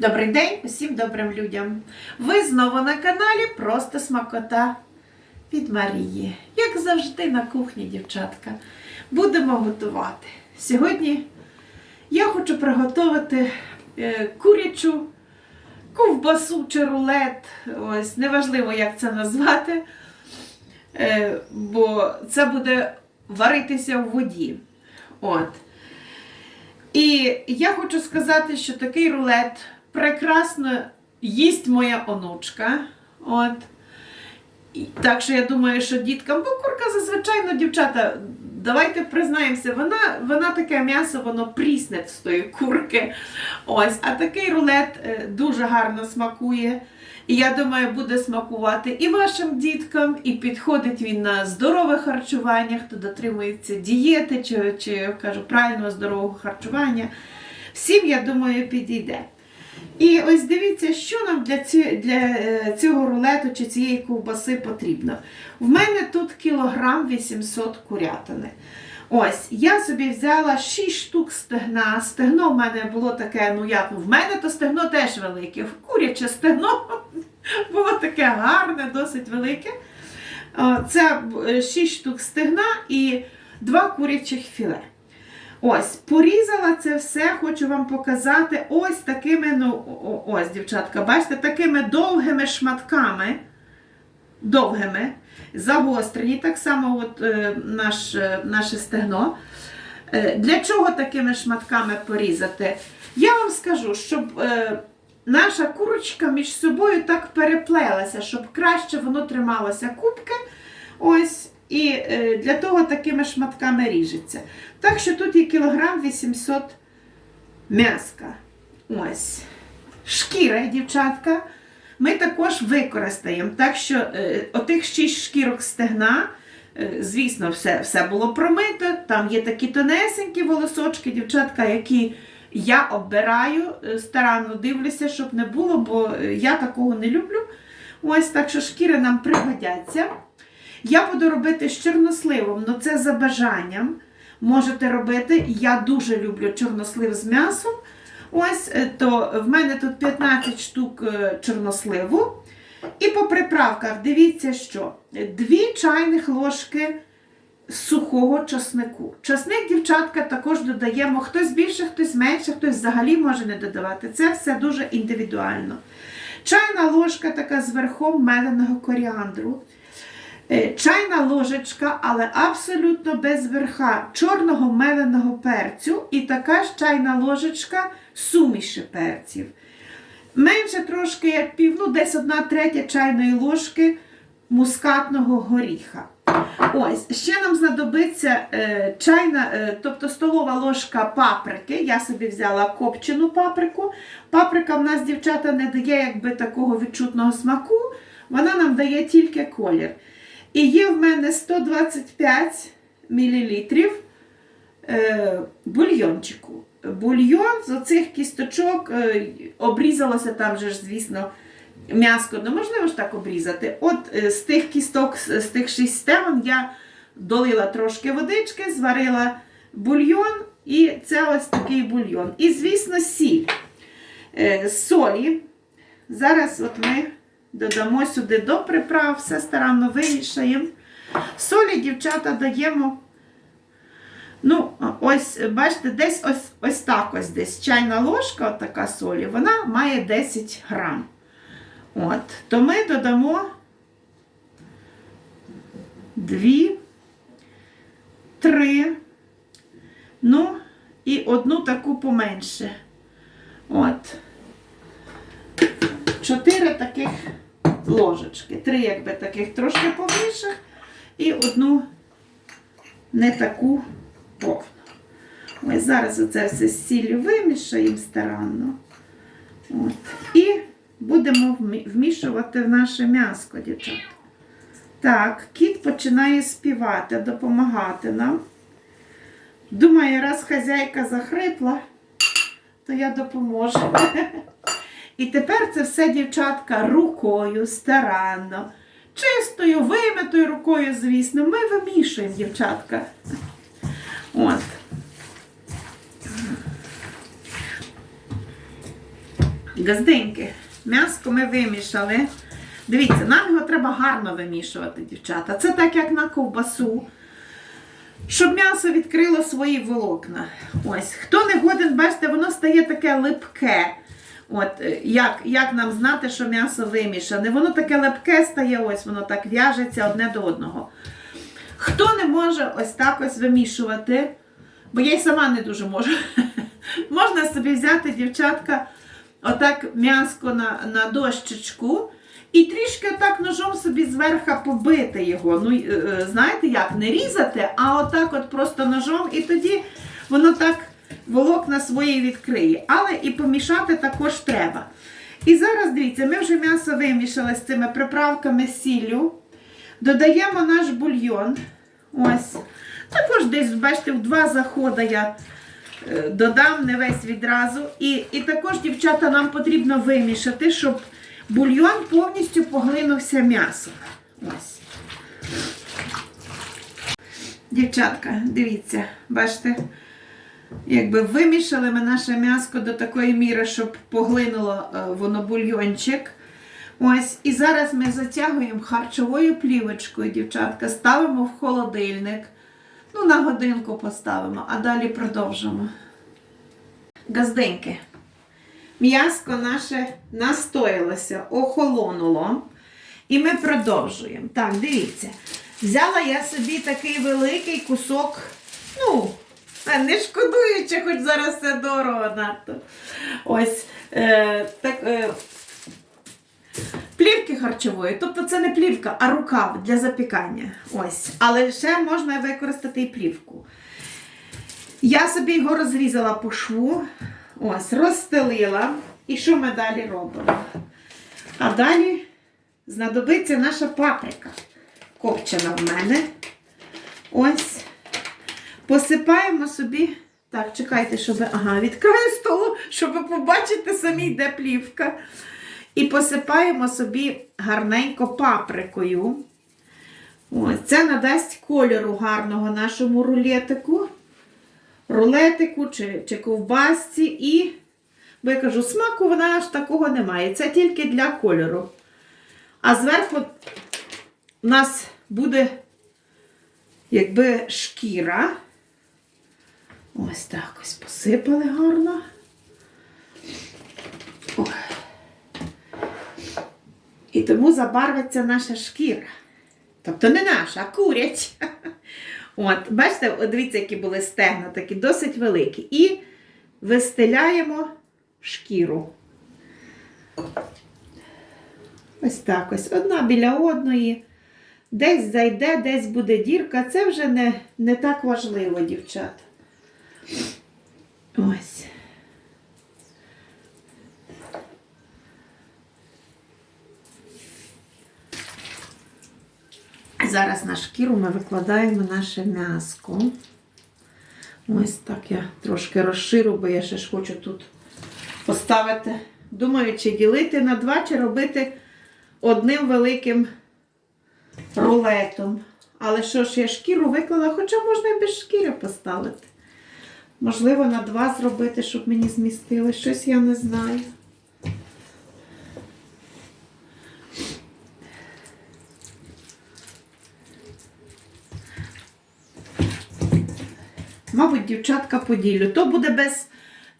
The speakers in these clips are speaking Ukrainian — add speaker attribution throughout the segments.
Speaker 1: Добрий день усім добрим людям. Ви знову на каналі Просто Смакота від Марії. Як завжди на кухні, дівчатка. Будемо готувати. Сьогодні я хочу приготувати е, курячу ковбасу чи рулет. Ось, неважливо, як це назвати. Е, бо це буде варитися в воді. От. І я хочу сказати, що такий рулет прекрасно їсть моя онучка. От. І, так що я думаю, що діткам, бо курка зазвичай, ну, дівчата, давайте признаємося, вона, вона таке м'ясо, воно прісне з тої курки. Ось, а такий рулет е, дуже гарно смакує. І я думаю, буде смакувати і вашим діткам, і підходить він на здорове харчування, хто дотримується дієти, чи, чи кажу, правильного здорового харчування. Всім, я думаю, підійде. І ось дивіться, що нам для, для е, цього рулету чи цієї ковбаси потрібно. В мене тут кілограм 800 курятини. Ось, я собі взяла 6 штук стегна. Стегно в мене було таке, ну як, в мене то стегно теж велике. Куряче стегно було таке гарне, досить велике. Це 6 штук стегна і 2 курячих філе. Ось, порізала це все, хочу вам показати ось такими, ну, ось, дівчатка, бачите, такими довгими шматками. Довгими, загострені, так само от, е, наш, е, наше стегно. Е, для чого такими шматками порізати? Я вам скажу, щоб е, наша курочка між собою так переплелася, щоб краще воно трималося кубки. Ось, і е, для того такими шматками ріжеться. Так що тут є кілограм 800 м'яска. Ось. Шкіра, дівчатка, ми також використаємо. Так що е, отих 6 шкірок стегна, е, звісно, все, все було промито. Там є такі тонесенькі волосочки, дівчатка, які я обираю, е, старанно дивлюся, щоб не було, бо я такого не люблю. Ось так що шкіри нам пригодяться. Я буду робити з чорносливом, але це за бажанням. Можете робити. Я дуже люблю чорнослив з м'ясом. Ось, е, то в мене тут 15 штук е, чорносливу. І по приправках, дивіться, що 2 чайних ложки сухого часнику. Часник, дівчатка, також додаємо хтось більше, хтось менше, хтось взагалі може не додавати. Це все дуже індивідуально. Чайна ложка така з верхом меленого коріандру. Е, Чайна ложечка, але абсолютно без верха чорного меленого перцю і така ж чайна ложечка суміші перців. Менше трошки, як пів, ну десь одна третя чайної ложки мускатного горіха. Ось, ще нам знадобиться е, чайна, е, тобто столова ложка паприки. Я собі взяла копчену паприку. Паприка в нас, дівчата, не дає якби такого відчутного смаку, вона нам дає тільки колір. І є в мене 125 мл е, бульйончику. Бульйон з оцих кісточок е, обрізалося там же ж, звісно, м'яско. Неможливо ж так обрізати. От е, з тих кісток, з тих шість стегон я долила трошки водички, зварила бульйон, і це ось такий бульйон. І, звісно, сіль. Солі. Зараз от ми додамо сюди до приправ, все старанно вимішаємо. Солі, дівчата, даємо. Ну, ось, бачите, десь ось, ось так ось десь чайна ложка, от така солі, вона має 10 грам. От, то ми додамо 2, 3, ну, і одну таку поменше. От. Чотири таких ложечки. Три, якби таких трошки повіших, і одну не таку повну. Ось зараз оце все з сіллю вимішаємо старанно. От. І будемо вмішувати в наше м'яско, дівчата. Так, кіт починає співати, допомагати нам. Думаю, раз хазяйка захрипла, то я допоможу. І тепер це все, дівчатка, рукою старанно, чистою, вимитою рукою, звісно, ми вимішуємо, дівчатка. От. Газденьки, м'яско ми вимішали. Дивіться, нам його треба гарно вимішувати, дівчата. Це так, як на ковбасу. Щоб м'ясо відкрило свої волокна. Ось, хто не годен, бачите, воно стає таке липке. От, е, як, як нам знати, що м'ясо вимішане? Воно таке липке стає, ось воно так в'яжеться одне до одного. Хто не може ось так ось вимішувати, бо я й сама не дуже можу. Можна собі взяти, дівчатка, отак м'яско на, на дощечку і трішки отак ножом собі зверху побити його. Ну, е, е, знаєте як, не різати, а отак от просто ножом, і тоді воно так волокна свої відкриє. Але і помішати також треба. І зараз дивіться, ми вже м'ясо вимішали з цими приправками сіллю. Додаємо наш бульйон. Ось. Також десь, бачите, в два заходи я е, додам не весь відразу. І, і також, дівчата, нам потрібно вимішати, щоб бульйон повністю поглинувся м'ясом. Ось. Дівчатка, дивіться, бачите, якби вимішали ми наше м'яско до такої міри, щоб поглинуло е, воно бульйончик. Ось, і зараз ми затягуємо харчовою плівочкою, дівчатка, ставимо в холодильник. Ну, на годинку поставимо, а далі продовжимо. Газденьки. М'яско наше настоялося, охолонуло. І ми продовжуємо. Так, дивіться. Взяла я собі такий великий кусок, ну, не шкодуючи, хоч зараз це дорого надто. Ось е, так, е, плівки харчової. Тобто це не плівка, а рукав для запікання. Ось. Але ще можна використати і плівку. Я собі його розрізала по шву, ось, розстелила. І що ми далі робимо? А далі знадобиться наша паприка. Копчена в мене. Ось. Посипаємо собі. Так, чекайте, щоб. Ага, відкрию столу, щоб побачити самі, де плівка. І посипаємо собі гарненько паприкою. Ось, це надасть кольору гарного нашому рулетику. Рулетику чи, чи ковбасці. І, бо я кажу, смаку вона аж такого немає. Це тільки для кольору. А зверху у нас буде, якби шкіра. Ось так ось посипали гарно. І тому забарвиться наша шкіра. Тобто не наша, а куряча. От, бачите, дивіться, які були стегна, такі досить великі. І вистеляємо шкіру. Ось так ось. Одна біля одної. Десь зайде, десь буде дірка. Це вже не, не так важливо, дівчата. Ось. Зараз на шкіру ми викладаємо наше м'яско. Ось так я трошки розширю, бо я ще ж хочу тут поставити. Думаю, чи ділити на два, чи робити одним великим рулетом. Але що ж, я шкіру виклала, хоча можна і без шкіри поставити. Можливо, на два зробити, щоб мені змістили. Щось я не знаю. Мабуть, дівчатка поділю. То буде без.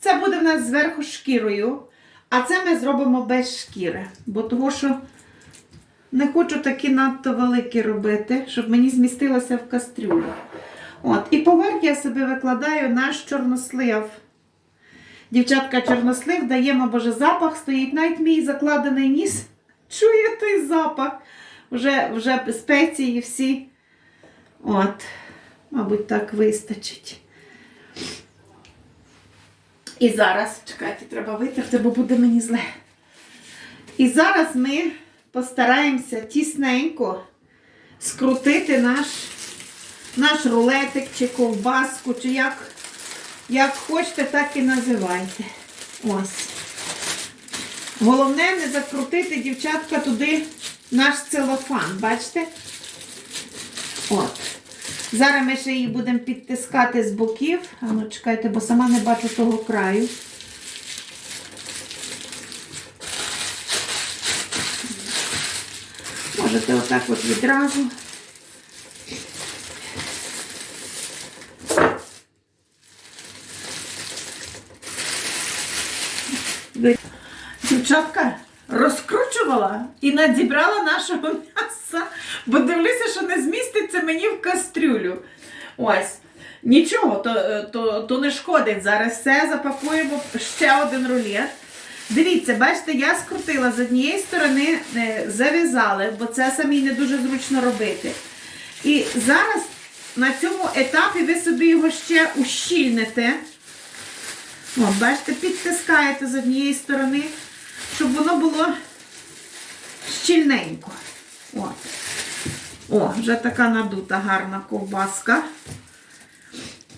Speaker 1: Це буде в нас зверху шкірою, а це ми зробимо без шкіри. Бо того, що не хочу такі надто великі робити, щоб мені змістилося в кастрюлю. От, і поверх я собі викладаю наш чорнослив. Дівчатка, чорнослив даємо, боже, запах стоїть. Навіть мій закладений ніс. Чує той запах. Вже, вже спеції всі. От, мабуть, так вистачить. І зараз, чекайте, треба витерти, бо буде мені зле. І зараз ми постараємося тісненько скрутити наш, наш рулетик, чи ковбаску, чи як як хочете, так і називайте. Ось. Головне не закрутити, дівчатка, туди наш целофан, бачите? От. Зараз ми ще її будемо підтискати з боків. А ну чекайте, бо сама не бачу того краю. Можете отак от відразу. Дівчатка розкручувала і надібрала нашого м'яса, бо дивлюся, що не зміститься мені в кастрюлю. Ось. Нічого, то, е, то, то не шкодить. Зараз все запакуємо ще один рулет. Дивіться, бачите, я скрутила з однієї сторони, е, зав'язали, бо це самі не дуже зручно робити. І зараз на цьому етапі ви собі його ще ущільните. О, бачите, підтискаєте з однієї сторони, щоб воно було щільненько. От. О, вже така надута гарна ковбаска.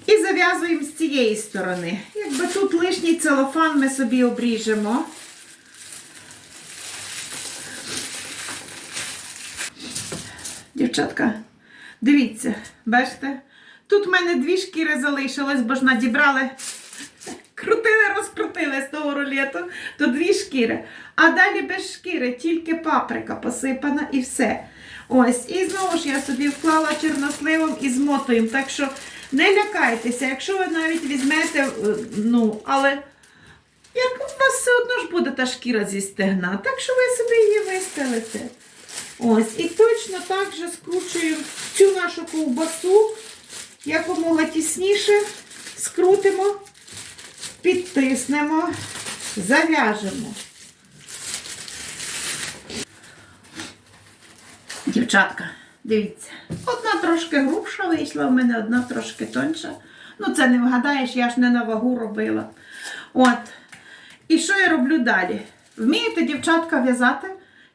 Speaker 1: І зав'язуємо з цієї сторони. Якби тут лишній целофан ми собі обріжемо. Дівчатка, дивіться, бачите? Тут в мене дві шкіри залишилось, бо ж надібрали, крутили, розкрутили з того рулету, то дві шкіри. А далі без шкіри, тільки паприка посипана і все. Ось, і знову ж я собі вклала чорносливом і змотуємо. Так що не лякайтеся, якщо ви навіть візьмете, е, ну, але як у вас все одно ж буде та шкіра зі стегна, так що ви собі її вистелите. Ось, і точно так же скручуємо цю нашу ковбасу якомога тісніше, скрутимо, підтиснемо, зав'яжемо. Дівчатка, дивіться, одна трошки грубша вийшла, в мене одна трошки тоньша. Ну, це не вгадаєш, я ж не на вагу робила. От. І що я роблю далі? Вмієте, дівчатка, в'язати?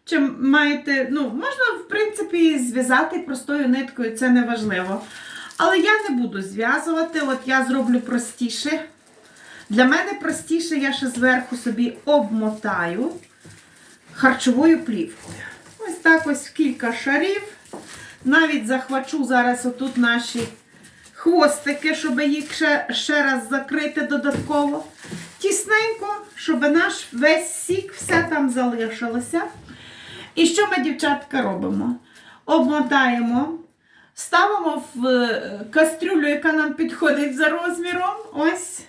Speaker 1: Чи маєте, ну, можна, в принципі, зв'язати простою ниткою, це не важливо. Але я не буду зв'язувати, от я зроблю простіше. Для мене простіше, я ще зверху собі обмотаю харчовою плівкою. Ось так ось кілька шарів. Навіть захвачу зараз отут наші хвостики, щоб їх ще, ще раз закрити додатково. Тісненько, щоб наш весь сік все там залишилося. І що ми, дівчатка, робимо? Обмотаємо, ставимо в е, кастрюлю, яка нам підходить за розміром. Ось.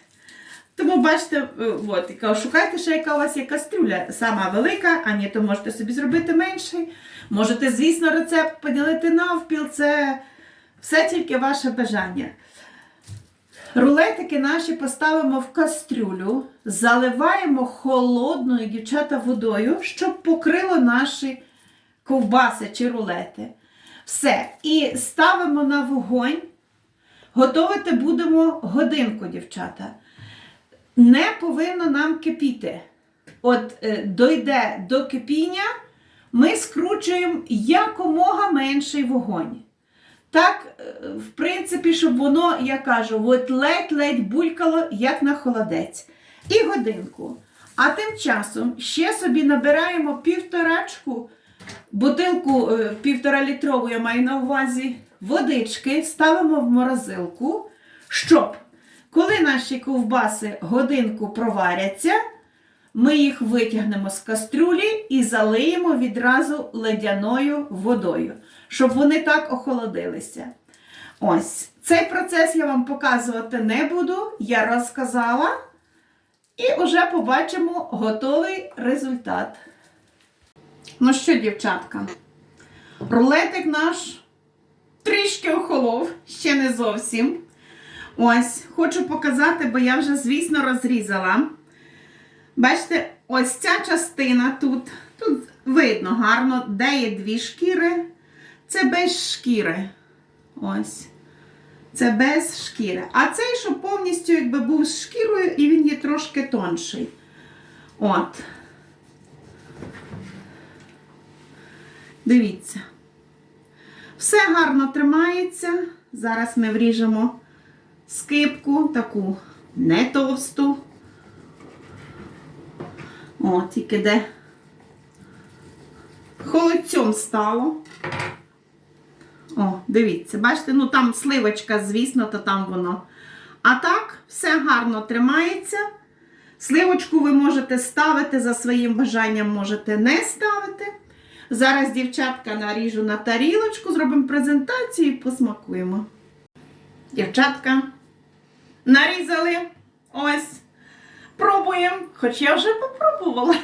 Speaker 1: Тому бачите, е, от, шукайте ще, яка у вас є кастрюля, сама велика, а ні, то можете собі зробити менший. Можете, звісно, рецепт поділити навпіл, це все тільки ваше бажання. Рулетики наші поставимо в кастрюлю, заливаємо холодною, дівчата, водою, щоб покрило наші ковбаси чи рулети. Все. І ставимо на вогонь. Готувати будемо годинку, дівчата не повинно нам кипіти. От е, дойде до кипіння, ми скручуємо якомога менший вогонь. Так, е, в принципі, щоб воно, я кажу, от ледь-ледь булькало, як на холодець. І годинку. А тим часом ще собі набираємо півторачку, бутилку е, півтора літрову, я маю на увазі, водички, ставимо в морозилку, щоб коли наші ковбаси годинку проваряться, ми їх витягнемо з кастрюлі і залиємо відразу ледяною водою, щоб вони так охолодилися. Ось, цей процес я вам показувати не буду, я розказала. І вже побачимо готовий результат. Ну що, дівчатка, рулетик наш трішки охолов, ще не зовсім. Ось, хочу показати, бо я вже, звісно, розрізала. Бачите, ось ця частина тут, тут видно гарно, де є дві шкіри. Це без шкіри. Ось. Це без шкіри. А цей, що повністю якби був з шкірою, і він є трошки тонший. От. Дивіться. Все гарно тримається. Зараз ми вріжемо скипку, таку не товсту. О, тільки де холодцем стало. О, дивіться, бачите, ну там сливочка, звісно, то там воно. А так, все гарно тримається. Сливочку ви можете ставити за своїм бажанням, можете не ставити. Зараз дівчатка наріжу на тарілочку, зробимо презентацію і посмакуємо. Дівчатка, нарізали. Ось. Пробуємо. Хоч я вже попробувала.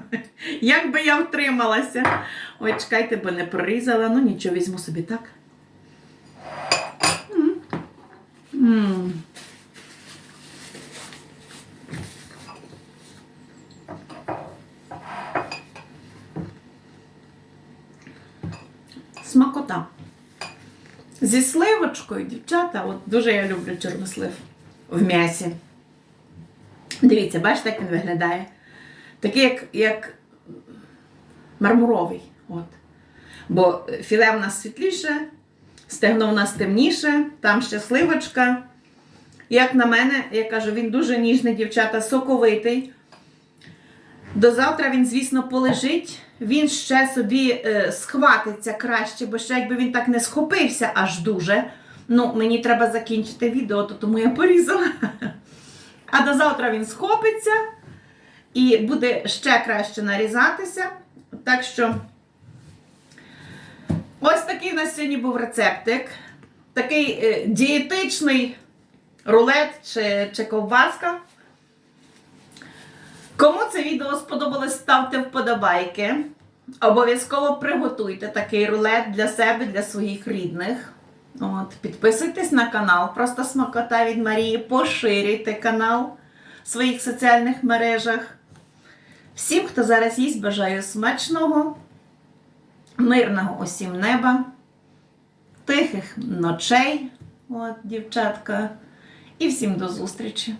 Speaker 1: Як би я втрималася. Ой, чекайте, бо не прорізала. Ну нічого, візьму собі так. М. М. Смакота. Зі сливочкою, дівчата, от дуже я люблю чорнослив в м'ясі. Дивіться, бачите, як він виглядає? Такий, як, як мармуровий. От. Бо філе в нас світліше, стегно в нас темніше, там ще сливочка. Як на мене, я кажу, він дуже ніжний, дівчата, соковитий. До завтра він, звісно, полежить. Він ще собі е, схватиться краще, бо ще якби він так не схопився аж дуже. Ну, мені треба закінчити відео, то тому я порізала. А до завтра він схопиться і буде ще краще нарізатися. Так що, ось такий в нас сьогодні був рецептик. Такий е, дієтичний рулет чи, чи ковбаска. Кому це відео сподобалось, ставте вподобайки. Обов'язково приготуйте такий рулет для себе, для своїх рідних. От, підписуйтесь на канал, просто смакота від Марії, поширюйте канал в своїх соціальних мережах. Всім, хто зараз їсть, бажаю смачного, мирного усім неба, тихих ночей, от, дівчатка, і всім до зустрічі!